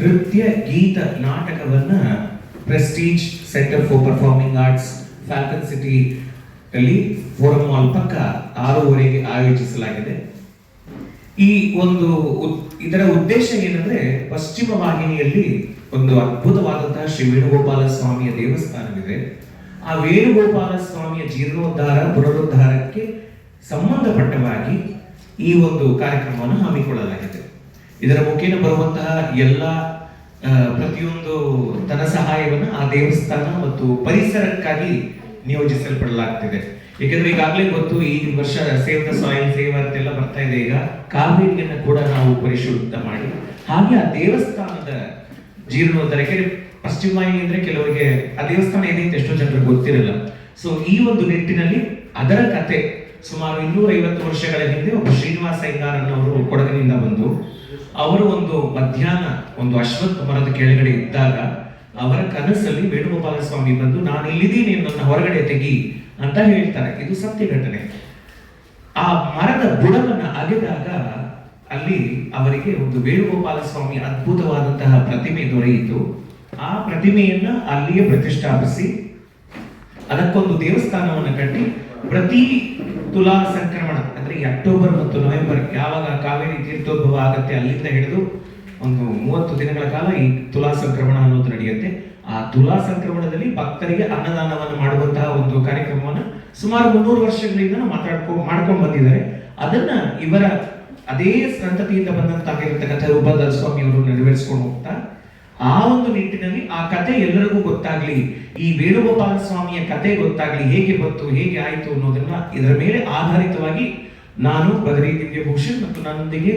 ನೃತ್ಯ, ಗೀತ, ನಾಟಕವನ್ನ prestige centre for performing arts falcon city ಅಲ್ಲಿ ಫೋರಂ ಮಾಲ್ ಪಕ್ಕ ಆರೂವರೆಗೆ ಆಯೋಜಿಸಲಾಗಿದೆ. ಈ ಒಂದು ಇದರ ಉದ್ದೇಶ ಏನಂದ್ರೆ ಪಶ್ಚಿಮ ವಾಹಿನಿಯಲ್ಲಿ ಒಂದು ಅದ್ಭುತವಾದಂತಹ ಶ್ರೀ ವೇಣುಗೋಪಾಲ ಸ್ವಾಮಿಯ ದೇವಸ್ಥಾನವಿದೆ. ಆ ವೇಣುಗೋಪಾಲ ಸ್ವಾಮಿಯ ಜೀರ್ಣೋದ್ಧಾರ, ಪುನರುದ್ಧಾರಕ್ಕೆ ಸಂಬಂಧಪಟ್ಟವಾಗಿ ಈ ಒಂದು ಕಾರ್ಯಕ್ರಮವನ್ನು ಹಮ್ಮಿಕೊಳ್ಳಲಾಗಿದೆ. ಇದರ ಮುಖೇನ ಬರುವಂತಹ ಎಲ್ಲ ಪ್ರತಿಯೊಂದು ಧನ ಸಹಾಯವನ್ನು ಆ ದೇವಸ್ಥಾನ ಮತ್ತು ಪರಿಸರಕ್ಕಾಗಿ ನಿಯೋಜಿಸಲ್ಪಡಲಾಗ್ತಿದೆ. ಏಕೆಂದ್ರೆ ಈಗಾಗಲೇ ಗೊತ್ತು, ಈ ವರ್ಷ ಸೇವ್ ದ ಸಾಯಿಲ್ ಸೇವ್ ಅಂತೆಲ್ಲ ಬರ್ತಾ ಇದೆ. ಈಗ ಕಾವೇರಿಯನ್ನು ಕೂಡ ನಾವು ಪರಿಶುದ್ಧ ಮಾಡಿ, ಹಾಗೆ ಆ ದೇವಸ್ಥಾನದ ಜೀರ್ಣೋದ್ಧಾರ. ಪಶ್ಚಿಮ ಅಂದ್ರೆ ಕೆಲವರಿಗೆ ಆ ದೇವಸ್ಥಾನ ಏನೈತೆ ಎಷ್ಟೋ ಜನರಿಗೆ ಗೊತ್ತಿರಲ್ಲ. ಸೊ ಈ ಒಂದು ನಿಟ್ಟಿನಲ್ಲಿ ಅದರ ಕತೆ ಸುಮಾರು ಇನ್ನೂರ ಐವತ್ತು ವರ್ಷಗಳ ಹಿಂದೆ ಒಬ್ಬ ಶ್ರೀನಿವಾಸ ಅಯ್ಯಂಗಾರ್ ಅನ್ನೋರು ಕೊಡಗಿನಿಂದ ಬಂದು, ಅವರು ಒಂದು ಮಧ್ಯಾಹ್ನ ಒಂದು ಅಶ್ವತ್ಥ ಮರದ ಕೆಳಗಡೆ ಇದ್ದಾಗ ಅವರ ಕನಸಲ್ಲಿ ವೇಣುಗೋಪಾಲ ಸ್ವಾಮಿ ಬಂದು, ನಾನು ಇಲ್ಲಿದ್ದೀನಿ ನನ್ನ ಹೊರಗಡೆ ತೆಗಿ ಅಂತ ಹೇಳ್ತಾರೆ. ಇದು ಸತ್ಯ ಘಟನೆ. ಆ ಮರದ ಬುಡವನ್ನ ಅಗೆದಾಗ ಅಲ್ಲಿ ಅವರಿಗೆ ಒಂದು ವೇಣುಗೋಪಾಲ ಸ್ವಾಮಿ ಅದ್ಭುತವಾದಂತಹ ಪ್ರತಿಮೆ ದೊರೆಯಿತು. ಆ ಪ್ರತಿಮೆಯನ್ನ ಅಲ್ಲಿಯೇ ಪ್ರತಿಷ್ಠಾಪಿಸಿ ಅದಕ್ಕೊಂದು ದೇವಸ್ಥಾನವನ್ನು ಕಟ್ಟಿ ಪ್ರತಿ ತುಲಾ ಸಂಕ್ರಮಣ, ಅಂದ್ರೆ ಈ ಅಕ್ಟೋಬರ್ ಮತ್ತು ನವೆಂಬರ್ ಯಾವಾಗ ಕಾವೇರಿ ತೀರ್ಥೋದ್ಭವ ಆಗತ್ತೆ ಅಲ್ಲಿಂದ ಹಿಡಿದು ಒಂದು ಮೂವತ್ತು ದಿನಗಳ ಕಾಲ ಈ ತುಲಾ ಸಂಕ್ರಮಣ ಅನ್ನೋದು ನಡೆಯುತ್ತೆ. ಆ ತುಲಾ ಸಂಕ್ರಮಣದಲ್ಲಿ ಭಕ್ತರಿಗೆ ಅನ್ನದಾನವನ್ನು ಮಾಡುವಂತಹ ಒಂದು ಕಾರ್ಯಕ್ರಮವನ್ನು ಸುಮಾರು ಮುನ್ನೂರು ವರ್ಷಗಳಿಂದ ಮಾತಾಡ್ಕೊ, ಮಾಡ್ಕೊಂಡು ಬಂದಿದ್ದಾರೆ. ಅದನ್ನ ಇವರ ಅದೇ ಸಂತತಿಯಿಂದ ಬಂದಂತಾಗಿರ್ತಕ್ಕಂಥ ರೂಪದ ಸ್ವಾಮಿಯವರು ನೆರವೇರಿಸ್ಕೊಂಡು ಹೋಗ್ತಾ ಆ ಒಂದು ನಿಟ್ಟಿನಲ್ಲಿ ಆ ಕತೆ ಎಲ್ಲರಿಗೂ ಗೊತ್ತಾಗ್ಲಿ, ಈ ವೇಣುಗೋಪಾಲ ಸ್ವಾಮಿಯ ಕತೆ ಗೊತ್ತಾಗ್ಲಿ ಹೇಗೆ ಬಂತು, ಹೇಗೆ ಆಯಿತು ಅನ್ನೋದನ್ನ ಇದರ ಮೇಲೆ ಆಧಾರಿತವಾಗಿ ನಾನು ಬದರಿ ದಿವ್ಯಭೂಷಣ್ ಮತ್ತು ನನ್ನೊಂದಿಗೆ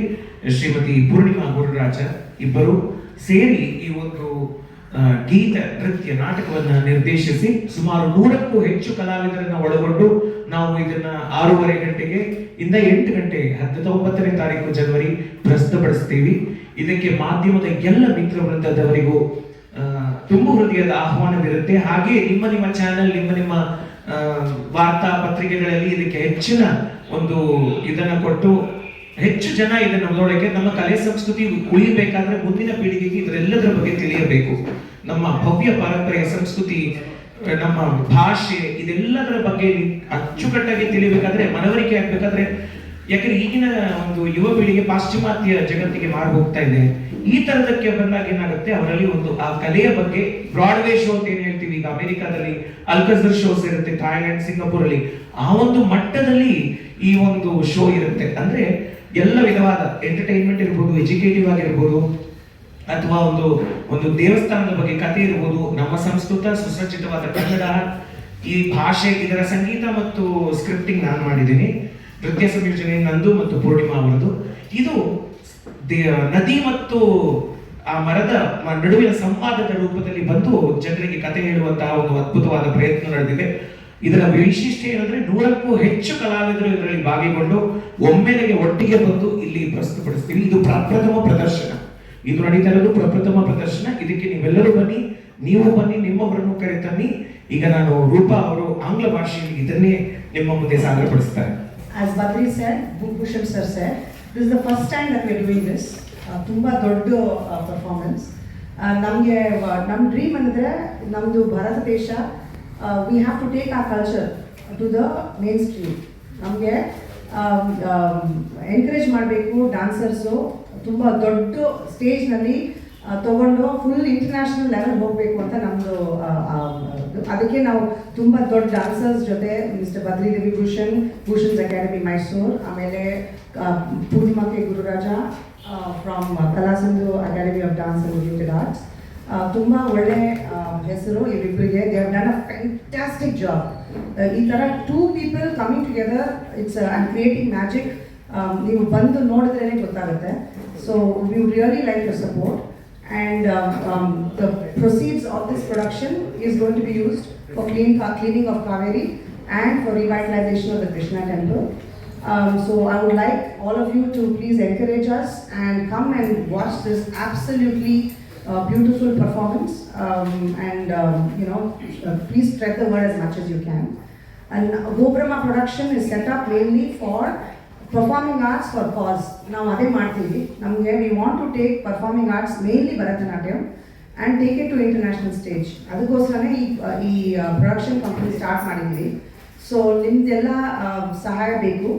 ಶ್ರೀಮತಿ ಪೂರ್ಣಿಮಾ ಗುರುರಾಜ ಇಬ್ಬರು ಸೇರಿ ಈ ಒಂದು ಗೀತ ನೃತ್ಯ ನಾಟಕವನ್ನು ನಿರ್ದೇಶಿಸಿ ಸುಮಾರು ನೂರಕ್ಕೂ ಹೆಚ್ಚು ಕಲಾವಿದರನ್ನ ಒಳಗೊಂಡು ನಾವು ಇದನ್ನ ಆರೂವರೆ ಗಂಟೆಗೆ ಇಂದ ಎಂಟು ಗಂಟೆ ಹತ್ತೊಂಬತ್ತನೇ ತಾರೀಕು ಜನವರಿ ಪ್ರಸ್ತುತಪಡಿಸ್ತೀವಿ ಇದಕ್ಕೆ ಮಾಧ್ಯಮದ ಎಲ್ಲ ಮಿತ್ರ ವೃಂದದವರಿಗೂ ತುಂಬ ಹೃದಯದ ಆಹ್ವಾನವಿರುತ್ತೆ. ಹಾಗೆ ನಿಮ್ಮ ನಿಮ್ಮ ಚಾನೆಲ್ ನಿಮ್ಮ ನಿಮ್ಮ ವಾರ್ತಾ ಪತ್ರಿಕೆಗಳಲ್ಲಿ ಇದಕ್ಕೆ ಹೆಚ್ಚಿನ ಒಂದು ಇದನ್ನು ಕೊಟ್ಟು, ಹೆಚ್ಚು ಜನ ಇದನ್ನ ನೋಡೋಕೆ ನಮ್ಮ ಕಲೆ ಸಂಸ್ಕೃತಿ ಉಳಿಬೇಕಾದ್ರೆ ಮುಂದಿನ ಪೀಳಿಗೆಗೆ ಇದರೆಲ್ಲದರ ಬಗ್ಗೆ ತಿಳಿಯಬೇಕು. ನಮ್ಮ ಭವ್ಯ ಪರಂಪರೆಯ ಸಂಸ್ಕೃತಿ ನಮ್ಮ ಭಾಷೆ ಇದೆಲ್ಲದರ ಬಗ್ಗೆ ಅಚ್ಚುಕಟ್ಟಾಗಿ ತಿಳಿಬೇಕಾದ್ರೆ, ಮನವರಿಕೆ ಆಗ್ಬೇಕಾದ್ರೆ, ಯಾಕಂದ್ರೆ ಈಗಿನ ಒಂದು ಯುವ ಪೀಳಿಗೆ ಪಾಶ್ಚಿಮಾತ್ಯ ಜಗತ್ತಿಗೆ ಮಾರು ಹೋಗ್ತಾ ಇದೆ. ಈ ತರದಕ್ಕೆ ಬಂದಾಗ ಏನಾಗುತ್ತೆ? ಅವರಲ್ಲಿ ಒಂದು ಆ ಕಲೆಯ ಬಗ್ಗೆ ಬ್ರಾಡ್ವೇ ಶೋ ಅಂತ ಏನ್ ಹೇಳ್ತೀವಿ? ಈಗ ಅಮೆರಿಕಾದಲ್ಲಿ ಅಲ್ಕಸರ್ ಶೋಸ್ ಇರುತ್ತೆ ಥಾಯ್ಲೆಂಡ್ ಸಿಂಗಾಪುರ್ ಅಲ್ಲಿ ಆ ಒಂದು ಮಟ್ಟದಲ್ಲಿ ಈ ಒಂದು ಶೋ ಇರುತ್ತೆ. ಅಂದ್ರೆ ಎಲ್ಲ ವಿಧವಾದ ಎಂಟರ್ಟೈನ್ಮೆಂಟ್ ಇರ್ಬೋದು ಎಜುಕೇಟಿವ್ ಆಗಿರ್ಬೋದು ಅಥವಾ ಒಂದು ಒಂದು ದೇವಸ್ಥಾನದ ಬಗ್ಗೆ ಕಥೆ ಇರಬಹುದು ನಮ್ಮ ಸಂಸ್ಕೃತ ಸುಸಜ್ಜಿತವಾದ ಕನ್ನಡ, ಈ ಭಾಷೆ, ಇದರ ಸಂಗೀತ ಮತ್ತು ಸ್ಕ್ರಿಪ್ಟಿಂಗ್ ನಾನು ಮಾಡಿದ್ದೀನಿ. ನೃತ್ಯ ಸಂಯೋಜನೆ ನಂದು ಮತ್ತು ಪೂರ್ಣಿಮಾ ಅವರದು. ಇದು ನದಿ ಮತ್ತು ಆ ಮರದ ನಡುವಿನ ಸಂವಾದದ ರೂಪದಲ್ಲಿ ಬಂದು ಜನರಿಗೆ ಕಥೆ ಹೇಳುವಂತಹ ಒಂದು ಅದ್ಭುತವಾದ ಪ್ರಯತ್ನ ನಡೆದಿದೆ. ಇದರ ವೈಶಿಷ್ಟ್ಯ ಏನಂದ್ರೆ ನೂರಕ್ಕೂ ಹೆಚ್ಚು ಕಲಾವಿದರು ಇದರಲ್ಲಿ ಭಾಗಿಗೊಂಡು ಒಮ್ಮೆಲೆಗೆ ಒಟ್ಟಿಗೆ ಬಂದು ಇಲ್ಲಿ ಪ್ರಸ್ತುತಪಡಿಸ್ತೀವಿ. ಇದು ಪ್ರಪ್ರಥಮ ಪ್ರದರ್ಶನ. ಇದು ನಡೀತಾ ಇರೋದು ಪ್ರಪ್ರಥಮ ಪ್ರದರ್ಶನ. ಇದಕ್ಕೆ ನೀವೆಲ್ಲರೂ ಬನ್ನಿ, ನೀವು ಬನ್ನಿ ನಿಮ್ಮೊಬ್ಬರನ್ನು ಕರೆತನ್ನಿ. ಈಗ ನಾನು ರೂಪಾ ಅವರು ಆಂಗ್ಲ ಭಾಷೆಯಲ್ಲಿ ಇದನ್ನೇ ನಿಮ್ಮ ಮುಂದೆ ಸಾದರಪಡಿಸ್ತಾರೆ. As Badri sir Bhubhushan sir sir this the first first time that we this ತುಂಬ ದೊಡ್ಡ ಪರ್ಫಾರ್ಮೆನ್ಸ್ ನಮಗೆ ನಮ್ಮ ಡ್ರೀಮ್ ಅಂದರೆ ನಮ್ಮದು ಭಾರತ ದೇಶ ವಿ ಹ್ಯಾವ್ ಟು ಟೇಕ್ ಆ culture to the mainstream ನಮಗೆ ಎನ್ಕರೇಜ್ ಮಾಡಬೇಕು ಡಾನ್ಸರ್ಸು ತುಂಬ ದೊಡ್ಡ ಸ್ಟೇಜ್ನಲ್ಲಿ ತಗೊಂಡು ಫುಲ್ ಇಂಟರ್ನ್ಯಾಷನಲ್ ಲೆವೆಲ್ ಹೋಗಬೇಕು ಅಂತ ನಮ್ಮದು ಅದಕ್ಕೆ ನಾವು ತುಂಬ ದೊಡ್ಡ ಡಾನ್ಸರ್ಸ್ ಜೊತೆ ಮಿಸ್ಟರ್ ಬದ್ರಿ ದೇವಿ ಭೂಷಣ್ ಭೂಷಣ್ಸ್ ಅಕಾಡೆಮಿ ಮೈಸೂರು ಆಮೇಲೆ ಆ, Poornima K Gururaja from Kalasindhu academy of dance and related arts ತುಂಬ ಒಳ್ಳೆ ಹೆಸರು ಇವರಿಬ್ಬರಿಗೆ they have done a fantastic job ಈ ಥರ two people coming together it's and creating magic ನೀವು ಬಂದು ನೋಡಿದ್ರೇ ಗೊತ್ತಾಗುತ್ತೆ. So we would really like your support. And um, um, the proceeds of this production is going to be used for clean, cleaning of Kaveri and for revitalization of the Krishna temple. Um, so I would like all of you to please encourage us and come and watch this absolutely uh, beautiful performance. Um, and um, you know, uh, please spread the word as much as you can. And Gobrahma production is set up mainly for performing arts for cause ನಾವು ಅದೇ ಮಾಡ್ತೀವಿ. ನಮಗೆ we want to take performing arts mainly Bharatanatyam and take it to international stage ಅದಕ್ಕೋಸ್ಕರನೇ ಈ ಈ production company start ಮಾಡಿದ್ದೀವಿ. So ನಿಮ್ದೆಲ್ಲ ಸಹಾಯ ಬೇಕು.